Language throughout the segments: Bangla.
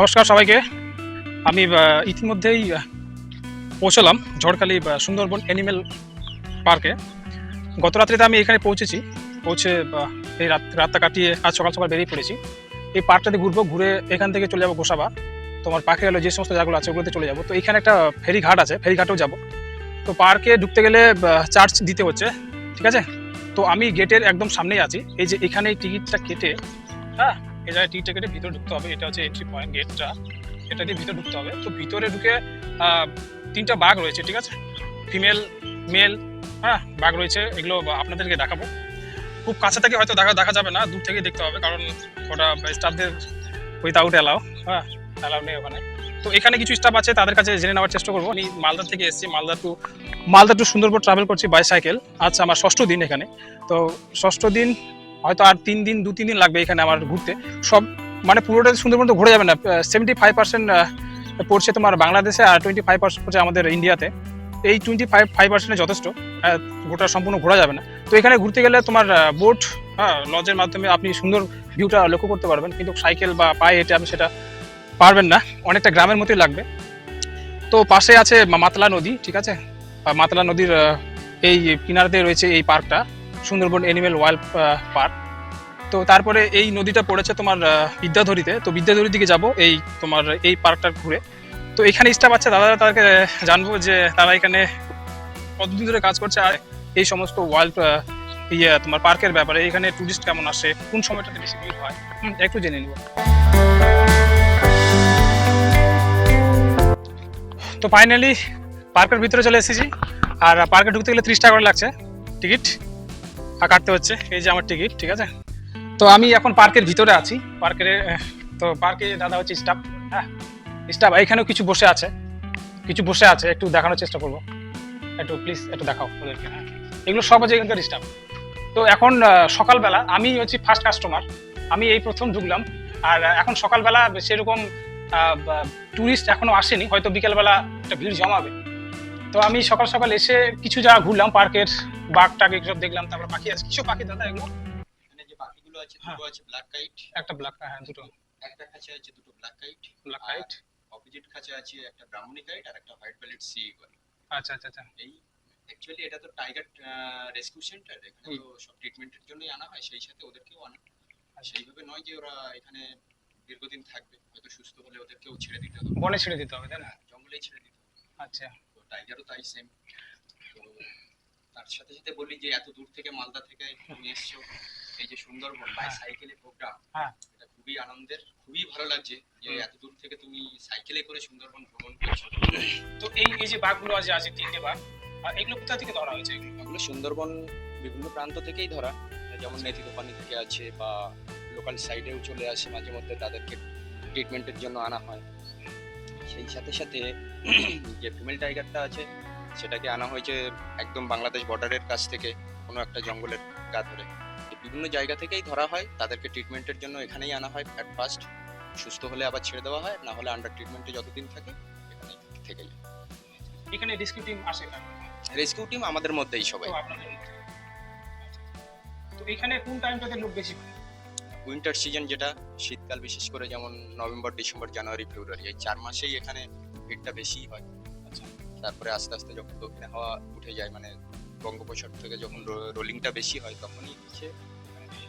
নমস্কার সবাইকে। আমি ইতিমধ্যেই পৌঁছলাম ঝড়খালি সুন্দরবন অ্যানিমেল পার্কে গত রাত্রিতে আমি এখানে পৌঁছেছি। পৌঁছে এই রাত, রাতটা কাটিয়ে আজ সকাল সকাল বেরিয়ে পড়েছি। এই পার্কটাতে ঘুরবো, ঘুরে এখান থেকে চলে যাব গোসাবা। তোমার পাখি গেলে যে সমস্ত জায়গাগুলো আছে, ওগুলোতে চলে যাব। তো এখানে একটা ফেরি ঘাট আছে ফেরি ঘাটেও যাব। তো পার্কে ঢুকতে গেলে চার্জ দিতে হচ্ছে, ঠিক আছে? তো আমি গেটের একদম সামনেই আছি। এই যে এখানে টিকিটটা কেটে হ্যাঁ এই জায়গায় টিকিটটা কেটে ভিতরে ঢুকতে হবে, এটা হচ্ছে এন্ট্রি পয়েন্ট গেটটা এটা দিয়ে ভিতরে ঢুকতে হবে। তো ভিতরে ঢুকে তিনটা বাঘ রয়েছে, ঠিক আছে? ফিমেল মেল হ্যাঁ বাঘ রয়েছে, এগুলো আপনাদেরকে দেখাবো। খুব কাছে থেকে হয়তো দেখা দেখা যাবে না, দূর থেকে দেখতে হবে, কারণ ওটা স্টাফদের উইথাউট অ্যালাউ হ্যাঁ অ্যালাউ নেই ওখানে। তো এখানে কিছু স্টাফ আছে, তাদের কাছে জেনে নেওয়ার চেষ্টা করব। আমি মালদা থেকে এসেছি, Malda to Malda to Sundarban travel করছি বাইসাইকেল আচ্ছা আমার ষষ্ঠ দিন এখানে। তো ষষ্ঠ দিন হয়তো আর তিন দিন দু তিন দিন লাগবে এখানে আমার ঘুরতে। সব মানে পুরোটা সুন্দরবন তো ঘুরে যাবে না। সেভেন্টি ফাইভ পার্সেন্ট পড়ছে তোমার বাংলাদেশে আর টোয়েন্টি ফাইভ পার্সেন্ট পড়ছে আমাদের ইন্ডিয়াতে। এই টোয়েন্টি ফাইভ ফাইভ পার্সেন্টে যথেষ্ট। আহ, গোটা সম্পূর্ণ ঘোরা যাবে না। তো এখানে ঘুরতে গেলে তোমার বোট হ্যাঁ লজের মাধ্যমে আপনি সুন্দর ভিউটা লক্ষ্য করতে পারবেন। কিন্তু সাইকেল বা পায়ে হেঁটে আপনি সেটা পারবেন না। অনেকটা গ্রামের মতোই লাগবে। তো পাশে আছে মাতলা নদী ঠিক আছে? মাতলা নদীর এই কিনারাতে রয়েছে এই পার্কটা সুন্দরবন অ্যানিমেল ওয়াইল্ড পার্ক তো তারপরে এই নদীটা পড়েছে তোমার বিদ্যাধরীতে। তো বিদ্যাধরীর দিকে যাব এই তোমার, এই পার্কটা ঘুরে। তো এখানে স্টাফ আছে দাদা তাদেরকে জানব যে তারা এখানে কতদিন ধরে কাজ করছে আর এই সমস্ত ওয়ার্ল্ড ইয়ে তোমার পার্কের ব্যাপারে এখানে টুরিস্ট কেমন আসে, কোন সময়টাতে বেশি ভিড় হয় একটু জেনে নিব। তো ফাইনালি পার্কের ভিতরে চলে এসেছি। আর পার্কে ঢুকতে গেলে ত্রিশ টাকা করে লাগছে টিকিট কাটতে হচ্ছে। এই যে আমার টিকিট, ঠিক আছে? তো আমি এখন পার্কের ভিতরে আছি। পার্কের তো পার্কে দাদা হচ্ছে স্টাফ হ্যাঁ স্টাফ এখানেও কিছু বসে আছে। কিছু বসে আছে, একটু দেখানোর চেষ্টা করব। একটু প্লিজ একটু দেখাও ওদেরকে। হ্যাঁ এগুলো সব হচ্ছে এখানকার স্টাফ তো এখন সকালবেলা আমি হচ্ছি ফার্স্ট কাস্টমার আমি এই প্রথম ঢুকলাম। আর এখন সকালবেলা সেরকম টুরিস্ট এখনও আসেনি। হয়তো বিকেলবেলা একটা ভিড় জমাবে। তো আমি সকাল সকাল এসে কিছু জায়গা ঘুরলাম পার্কের বাঘ টাক সব দেখলাম তারপর পাখি আছে। কিছু পাখি দাদা এগুলো? এখানে যে পাখিগুলো আছে হ্যাঁ। দুটো আছে ব্ল্যাক কাইট একটা ব্ল্যাক হ্যাঁ দুটো। একটা খাঁচা আছে দুটো black kite black kite opposite খাঁচা আছে একটা ব্রাহ্মণী কাইট আর একটা হোয়াইট বেলেট সি করে আচ্ছা আচ্ছা আচ্ছা। এই অ্যাকচুয়ালি এটা তো টাইগার রেস্কিউ সেন্টার এখানে তো সব ট্রিটমেন্টের জন্যই আনা হয় সেই সাথে ওদেরকেও আনা। আর সেইভাবে নয় যে ওরা এখানে দীর্ঘদিন থাকবে। হয়তো সুস্থ হলে ওদেরকেও ছেড়ে দিতে হবে। বনে ছেড়ে দিতে হবে তাই না? হ্যাঁ, জঙ্গলেই ছেড়ে দিতে হবে। আচ্ছা। টাইগারও তাই সেম তো তার সাথে সাথে বলি যে এত দূর থেকে মালদা থেকে তুমি এসছো এই যে সুন্দরবন বাই। সাইকেলের প্রোগ্রাম হ্যাঁ। এটা খুবই আনন্দের খুবই ভালো লাগছে যে এত দূর থেকে তুমি সাইকেলে করে সুন্দরবন ভ্রমণ করছ। তো এই এই যে বাঘগুলো আছে আছে তিনটে বাঘ আর এগুলো কোথা থেকে ধরা হয়েছে? এগুলো সুন্দরবন বিভিন্ন প্রান্ত থেকেই ধরা। যেমন নেতি দোকানি থেকে আছে বা লোকাল সাইডেও চলে আসে মাঝে মধ্যে তাদেরকে ট্রিটমেন্টের জন্য আনা হয়। সেই সাথে সাথে যে ফিমেল টাইগারটা আছে সেটাকে আনা হয়েছে একদম বাংলাদেশ বর্ডারের কাছ থেকে কোনো একটা জঙ্গলের গা ধরে। বিভিন্ন জায়গা থেকেই ধরা হয় তাদেরকে ট্রিটমেন্টের জন্য এখানেই আনা হয় অ্যাট ফার্স্ট সুস্থ হলে আবার ছেড়ে দেওয়া হয় না হলে আন্ডার ট্রিটমেন্টে যতদিন থাকে এখানেই থেকে যায়। এখানে রেস্কিউ টিম আসে না রেস্কিউ টিম আমাদের মধ্যেই সবাই। তো তো এখানে কোন টাইমটাতে লোক বেশি হয়? উইন্টার সিজন যেটা শীতকাল বিশেষ করে যেমন নভেম্বর ডিসেম্বর জানুয়ারি ফেব্রুয়ারি এই চার মাসেই এখানে ভিড়টা বেশি হয়। আচ্ছা। তারপরে আস্তে আস্তে যখন দক্ষিণে হাওয়া উঠে যায় মানে বঙ্গোপসাগর থেকে যখন রোলিংটা বেশি হয় তখনই হচ্ছে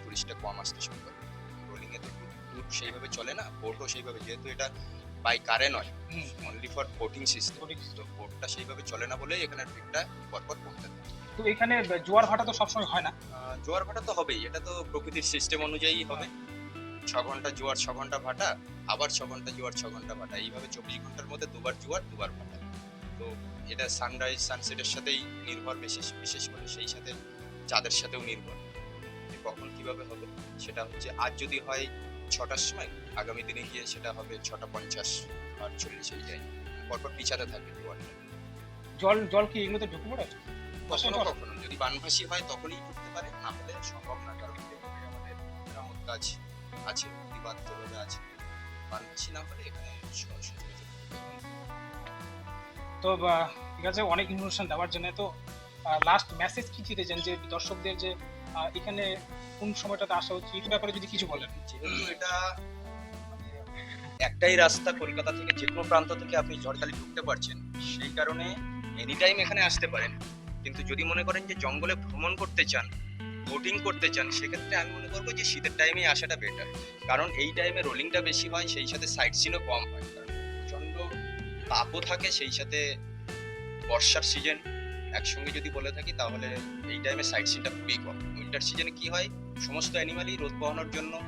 টুরিস্টটা কম আসতে শুরু করে। রোলিংয়ে তো ট্যুর সেইভাবে চলে না বোটও সেইভাবে যেহেতু এটা বাই কারে নয় অনলি ফর বোটিং সিস্টেম তো বোটটা সেইভাবে চলে না বলেই এখানে ভিড়টা পরপর কমতে থাকে। তো এখানে জোয়ার ভাটা তো সবসময় হয় না? জোয়ার ভাটা তো হবেই, এটা তো প্রকৃতির সিস্টেম অনুযায়ী হবে। ছ ঘণ্টা জোয়ার, ছ ঘণ্টা ভাটা, আবার ছ ঘণ্টা জোয়ার, ছ ঘণ্টা ভাটা। এইভাবে চব্বিশ ঘণ্টার মধ্যে দুবার জোয়ার, দুবার ভাটা। তো এটা সানরাইজ সানসেটের সাথেই নির্ভর, বিশেষ বিশেষ করে সেই সাথে চাঁদের সাথেও নির্ভর কখন কীভাবে হবে। সেটা হচ্ছে, আজ যদি হয় ছটার সময়, আগামী দিনে গিয়ে সেটা হবে ছটা পঞ্চাশ আর চল্লিশ এই যায়। পরপর পিছাতে থাকবে জল জল কি এগুলোতে ঢুকে পড়ে? কখনো কখনো যদি বানভাসী হয় তখনই ঢুকতে পারে। না হলে সম্ভব না কারণ আমাদের মেরামত কাজ আছে প্রতিবাদ যেভাবে আছে। বানভাসী না হলে এখানে তো ঠিক আছে অনেক ইনফরমেশন দেওয়ার জন্য। তো লাস্ট মেসেজ কি দিতেছেন যে দর্শকদের যে এখানে কোন সময়টাতে আসা উচিত এই ব্যাপারে যদি কিছু বলেন। যেহেতু এটা একটাই রাস্তা কলকাতা থেকে যে কোনো প্রান্ত থেকে আপনি ঝড়খালি ঢুকতে পারছেন সেই কারণে এনি টাইম এখানে আসতে পারেন। কিন্তু যদি মনে করেন যে জঙ্গলে ভ্রমণ করতে চান বোটিং করতে চান, সেক্ষেত্রে আমি মনে করব যে শীতের টাইমেই আসাটা বেটার কারণ এই টাইমে রোলিংটা বেশি হয়, সেই সাথে সাইট সিনও কম হয়। কারণ প্রচণ্ড তাপও থাকে, সেই সাথে বর্ষার সিজন একসঙ্গে যদি বলে থাকি, তাহলে এই টাইমে সাইট সিনটা খুবই কম। উইন্টার সিজনে কি হয়? সমস্ত অ্যানিমালই রোদ বহানোর জন্য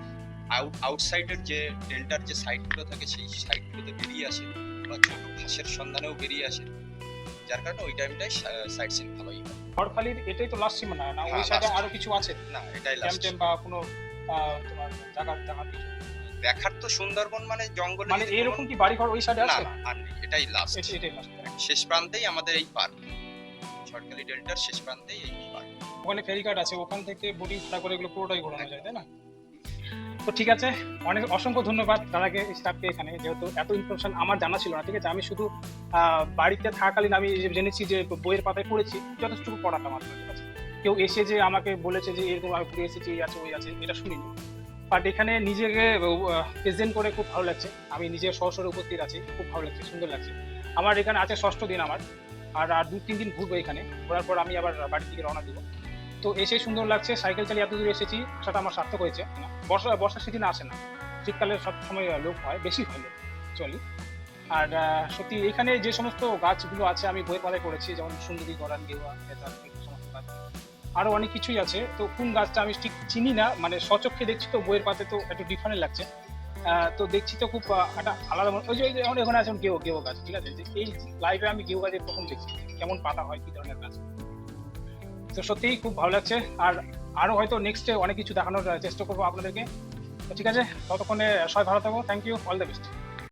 আউট আউটসাইডের যে ডেল্টার যে সাইডগুলো থাকে, সেই সাইডগুলোতে বেরিয়ে আসে বা ছোট ঘাসের সন্ধানেও বেরিয়ে আসে। যার কারণে ওই টাইমটাই সাইট সিন ভালোই হয়। ঝড়খালির এটাই তো লাস্ট সীমানা না? ওই হ্যাঁ, সাইডে last। আরও কিছু আছে? না এটাই লাস্ট ট্যাম্প বা কোনো তোমার জায়গা দেখার কিছু? দেখার তো সুন্দরবন মানে জঙ্গল মানে এরকম কি বাড়ি ঘর ওই সাইডে আছে? না আর নেই এটাই লাস্ট এটা- এটাই last। শেষ প্রান্তেই আমাদের এই পার্ক ঝড়খালি ডেল্টার শেষ প্রান্তেই এই পার্ক ওখানে ফেরিঘাট আছে ওখান থেকে বোটিং ভাড়া করে এগুলো পুরোটাই ঘোরানো যায় তাই না? তো ঠিক আছে, অনেক অসংখ্য ধন্যবাদ তারাকে স্টাফকে এখানে, যেহেতু এত ইনফরমেশন আমার জানা ছিল না, ঠিক আছে? আমি শুধু বাড়িতে থাকাকালীন আমি জেনেছি যে বইয়ের পাতায় পড়েছি যথেষ্টুকু পড়াটা মাত্র ঠিক আছে? কেউ এসে যে আমাকে বলেছে যে এরকম আমি ঘুরে এসেছি, এই আছে, ওই আছে, এটা শুনিনি। বাট এখানে নিজেকে প্রেজেন্ট করে খুব ভালো লাগছে। আমি নিজে সহসরে উপস্থিত আছি, খুব ভালো লাগছে, সুন্দর লাগছে। আমার এখানে আছে ষষ্ঠ দিন আমার, আর আর দু তিন দিন ঘুরবো এখানে, ঘোরার পর আমি আবার বাড়ির দিকে রওনা দিব। তো এসে সুন্দর লাগছে। সাইকেল চালিয়ে এত দূর এসেছি আসাটা আমার সার্থক হয়েছে। বর্ষা বর্ষার সিজনে আসে না। শীতকালে সব সময় লোক হয়, বেশি হয় লোক, চলি। আর সত্যি এখানে যে সমস্ত গাছগুলো আছে, আমি বইয়ের পাতায় করেছি যেমন সুন্দরী, গরান গেওয়া নেতার সমস্ত গাছ। আরও অনেক কিছুই আছে। তো কোন গাছটা আমি ঠিক চিনি না মানে সচক্ষে দেখছি তো বইয়ের পাতে তো একটু ডিফারেন্ট লাগছে। তো দেখছি তো খুব একটা আলাদা মনে- ওই যে যেমন এখানে আছে গেও গেও গাছ, ঠিক আছে? এই লাইভে আমি গেও গাছের প্রথম দেখছি, কেমন পাতা হয়, কি ধরনের গাছ। তো সত্যিই খুব ভালো লাগছে। আর আরও হয়তো নেক্সটে অনেক কিছু দেখানোর চেষ্টা করব আপনাদেরকে। ঠিক আছে, ততক্ষণে সবাই ভালো থাকব thank you all the best